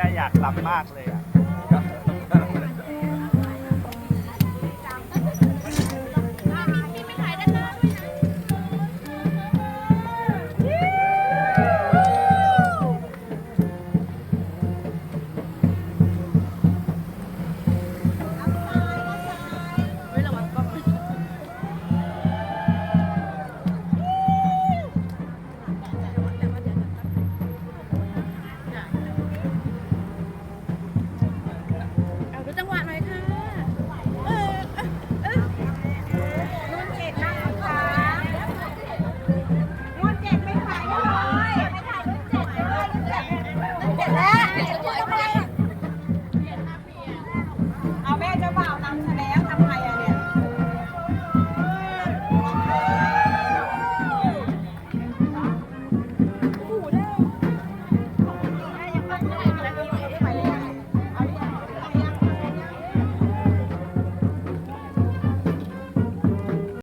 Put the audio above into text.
ได้อยากลับมากเลยอะ